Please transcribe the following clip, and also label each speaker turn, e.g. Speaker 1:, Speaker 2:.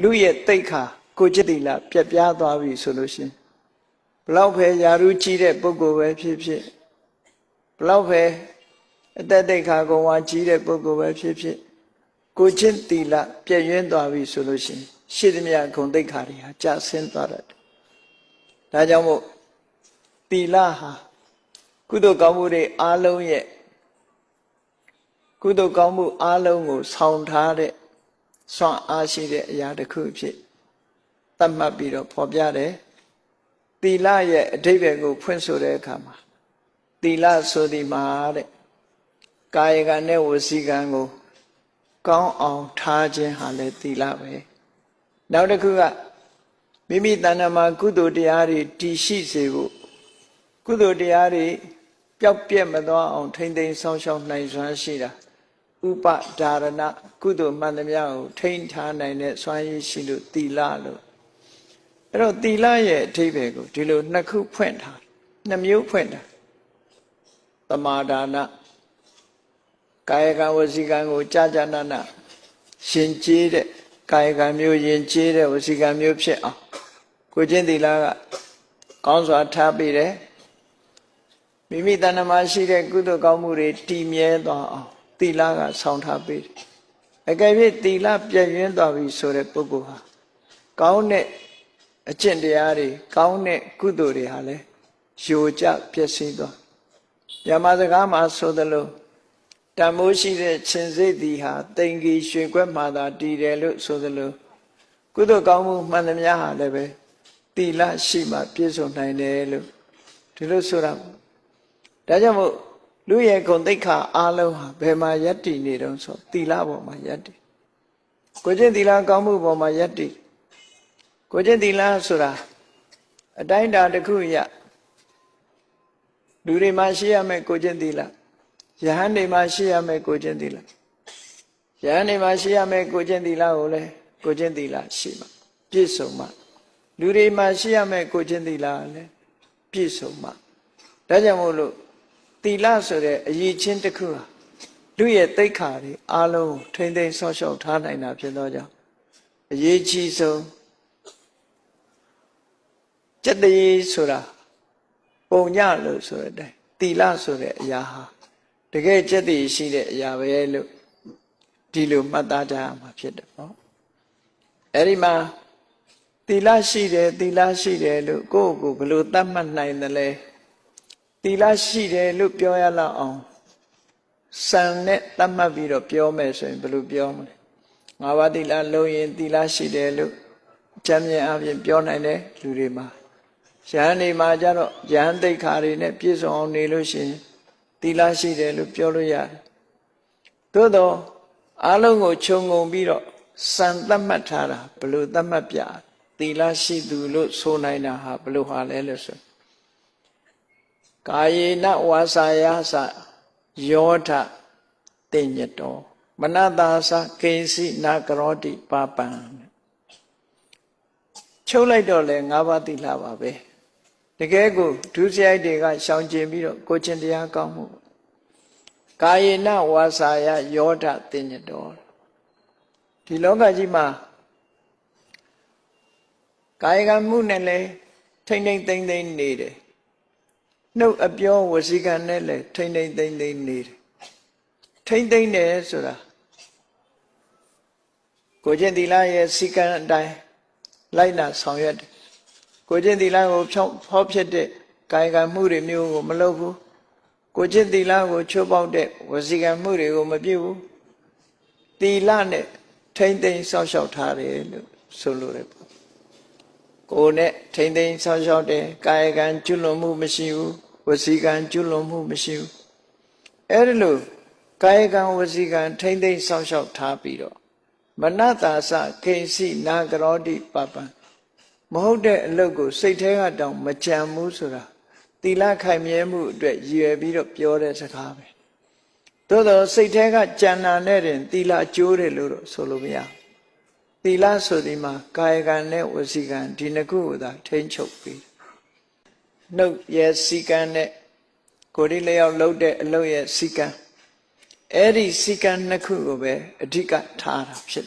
Speaker 1: လူရဲ့တိတ်ခါကိုจิตတိလပြက်ပြားသွားပြီဆိုလို့ရှရင်ဘလောက်ပဲယာရုကြီးတဲ့ပုဂ္ဂိုလ်ပဲဖြစ်ဖြစ်ဘလောက်ပဲအသက်တိတ်ခါကုံဝါကြီးတဲ့ပုဂ္ဂိုလ်ပဲဖြစ်ဖြစ်ကိုจิตတိလပြည့်ရင်းသွားပြီဆိုလို့ရှရင်ရှိသမျှဂုံတိတ်ခါတွေဟာကျဆင်းသွားတတ်တယ်ဒါကြောင့်မို့တိလဟာကုသိုလ်ကောင်းမှုတွေအားလုံးရဲ့ကုသိုလ်ကောင်းမှုအားလုံးကိုဆောင်ထားတဲ့ စွမ်းအားရှိတဲ့အရာတစ်ခုဖြစ်သတ်မှတ်ပြီးတော့ဖော်ပြတယ်သီလရဲ့အဓိပ္ပာယ်ကို ဖွင့်ဆိုတဲ့အခါမှာသီလဆိုဒီမှာတဲ့ကာယကံနဲ့ဝစီကံကို ကောင်းအောင်ထားခြင်းဟာလည်းသီလပဲနောက်တစ်ခုကမိမိတဏ္ဍာမှာကုသိုလ်တရားတွေတည်ရှိစေဖို့ကုသိုလ်တရားတွေပျောက်ပြက်မသွားအောင်ထိမ့်သိမ်းဆောင်းရှောက်နိုင်စွမ်းရှိတာ ဥပဒါရဏကုသိုလ်မှန်သမျှကိုထိန်းထားနိုင်တဲ့စွမ်းရည်ရှိလို့သီလလို့အဲ့တော့သီလရဲ့အဓိပ္ပာယ်ကိုဒီလိုနှစ်ခုဖွင့်ထားနှစ်မျိုးဖွင့်ထားသမာဒါနကာယကံဝစီကံကိုကြာကြာနာနာရှင်ကျေးတဲ့ကာယကံမျိုးယဉ်ကျေးတဲ့ဝစီကံမျိုးဖြစ်အောင်ကိုချင်းသီလကကောင်းစွာထားပြီးတယ်မိမိတဏ္ဍမှာရှိတဲ့ကုသိုလ်ကောင်းမှုတွေတည်မြဲသွားအောင် သီလကဆောင်ထားပေးတယ်အကယ်၍သီလပြည့်ရင်းသွားပြီဆိုတဲ့ပုဂ္ဂိုလ်ဟာကောင်းတဲ့အကျင့်တရားတွေကောင်းတဲ့ကုသိုလ်တွေဟာလည်းယိုကျပျက်စီးသွားညမစကားမှာဆိုသလိုတန်မိုးရှိတဲ့ခြင်းစိတ်သည်ဟာတိမ်ကြီးရွှေခွက်မှသာတည်တယ်လို့ဆိုသလိုကုသိုလ်ကောင်းမှုမှန်သမျှဟာလည်းပဲသီလရှိမှပြည့်စုံနိုင်တယ်လို့ဒီလိုဆိုတာပေါ့ဒါကြောင့်မို့ လူရဲ့ဂုဏ်သိက္ခာအားလုံးဟာဘယ်မှာယက်တည်နေတုံးဆိုသီလပေါ်မှာယက်တည်ကိုကျင့်သီလကောင်းမှုပေါ်မှာယက်တည်ကိုကျင့်သီလဆိုတာအတိုင်းအတာတစ်ခုရလူတွေမှာရှိရမယ်ကိုကျင့်သီလယဟန်တွေမှာရှိရမယ်ကိုကျင့်သီလယဟန်တွေမှာရှိရမယ်ကိုကျင့်သီလကိုလည်းကိုကျင့်သီလရှိမှပြည့်စုံမှလူတွေမှာရှိရမယ်ကိုကျင့်သီလလည်းပြည့်စုံမှဒါကြောင့်မို့လို့ သီလဆိုတဲ့အရေးချင်းတစ်ခုဟာလူရဲ့တိတ်ခါတွေအားလုံးထိမ့်သိမ်းဆော့ရှောက်ထားနိုင်တာဖြစ်သောကြောင့်အရေးကြီးဆုံးစက်တရေဆိုတာပုံညလို့ဆိုတဲ့အတိုင်းသီလဆိုတဲ့အရာဟာတကယ်စက်တရေရှိတဲ့အရာပဲလို့ဒီလိုမှတ်သားကြရမှာဖြစ်တယ်နော်အဲ့ဒီမှာသီလရှိတယ်သီလရှိတယ်လို့ကိုယ့်ကိုယ်ဘယ်လိုသတ်မှတ်နိုင်သလဲသီ လရှိတယ်လို့ပြောရလောက်အောင်စံနဲ့သတ်မှတ်ပြီးတော့ပြောမယ်ဆိုရင်ဘယ်လိုပြောမလဲငါးပါးသီလလုံးရင်သီလရှိတယ်လို့ကြံမြင်အပြင်ပြောနိုင်တယ်လူတွေမှာရဟန်းနေမှာကြတော့ရဟန်းသိက္ခာတွေနဲ့ပြည့်စုံအောင်နေလို့ရှိရင်သီလရှိတယ်လို့ပြောလို့ရတယ်သို့တော့အလုံးကိုခြုံငုံပြီးတော့စံသတ်မှတ်ထားတာဘယ်လိုသတ်မှတ်ပြသီလရှိသူလို့ဆိုနိုင်တာဟာဘယ်လိုဟာလဲလို့ဆို ကာယေနဝါစာယသယောထတင်ညတောမနတာသကိဉ္စီနာကရောတိပါပံချုပ်လိုက်တော့လေ၅ပါးသီလပါပဲတကယ်ကိုဒုစရိုက်တွေကရှောင်ကျင်ပြီးတော့ကိုချင်းတရားကောင်းမှုကာယေနဝါစာယယောထတင်ညတောဒီလောကကြီးမှာကာယကံမှုနဲ့လည်းထိမ့်ထိမ့်သိမ့်သိမ့်နေတယ် နှုတ်အပြောဝစီကံနဲ့လည်းထိမ့်ထိမ့်သိမ့်သိမ့်နေတယ်ထိမ့်သိမ့်တယ်ဆိုတာကိုကျင့်သီလရဲ့စီကံအတိုင်းလိုက်နာဆောင်ရွက်တယ်ကိုကျင့်သီလကိုဖြောင်းဖောက်ဖြစ်တဲ့ကာယကံမှုတွေမျိုးကိုမလုပ်ဘူးကိုကျင့်သီလကိုချိုးပေါက်တဲ့ဝစီကံမှုတွေကိုမပြုဘူးသီလနဲ့ထိမ့်သိမ့်ဆောက်ရှောက်ထားတယ်လို့ဆိုလိုတယ်ပေါ့ကိုယ်နဲ့ထိမ့်သိမ့်ဆောက်ရှောက်တယ်ကာယကံကျွလွန်မှုမရှိဘူး ဝစီကံကျွလွန်မှုမရှိဘူးအဲ့ဒီလိုကာယကံဝစီကံထိမ့်သိမ့်ဆောက်ရှောက်ထားပြီးတော့မနတာသခိဉ္စီနာကရောတိပပံမဟုတ်တဲ့အလုပ်ကို စိတ်ထဲကတောင်မကြံဘူးဆိုတာသီလခိုင်မြဲမှုအတွက်ရည်ရွယ်ပြီးတော့ပြောတဲ့စကားပဲသို့တော့စိတ်ထဲကကြံနာနဲ့တင်သီလအကျိုးတယ်လို့တော့ဆိုလို့မရသီလဆိုဒီမှာကာယကံနဲ့ဝစီကံဒီနှစ်ခုကိုသာထိမ့်ချုပ်ပြီး နှုတ်ရဲ့စီကံနဲ့ကိုယ်ဒီလျောက်လှုပ်တဲ့အလုပ်ရဲ့စီကံအဲ့ဒီစီကံနှစ်ခုကိုပဲအဓိကထားတာဖြစ်